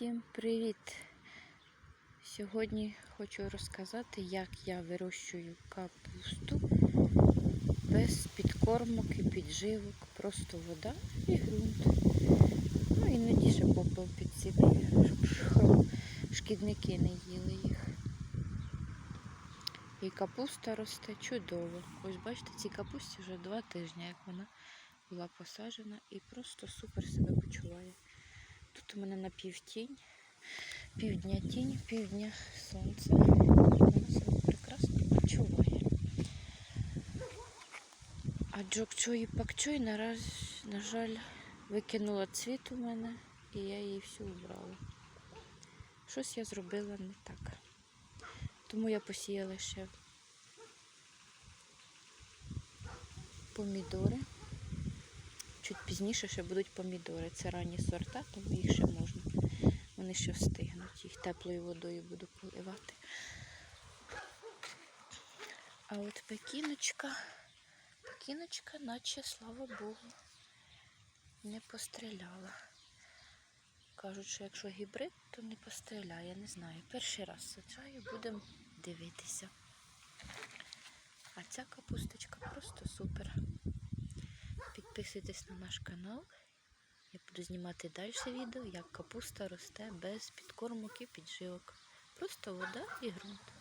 Всім привіт! Сьогодні хочу розказати, як я вирощую капусту без підкормок і підживок, просто вода і ґрунт. Ну іноді ще попел підсипаю, щоб шкідники не їли їх. І капуста росте чудово. Ось бачите, цій капусті вже два тижні, як вона була посаджена і просто супер себе почуває. Тут у мене на півтінь, півдня тінь, півдня сонце. Вона себе прекрасно почуває. А джокчой і пакчой нараз, на жаль, викинула цвіт у мене і я її всю убрала. Щось я зробила не так. Тому я посіяла ще помідори. Пізніше ще будуть помідори. Це ранні сорта, тому їх ще можна. Вони ще встигнуть. Їх теплою водою буду поливати. А от пекіночка, пекіночка, наче, слава Богу, не постріляла. Кажуть, що якщо гібрид, то не постріляє. Не знаю. Перший раз саджаю, будемо дивитися. А ця капусточка просто. Підписуйтесь на наш канал. Я буду знімати далі відео, як капуста росте без підкормок і підживок. Просто вода і ґрунт.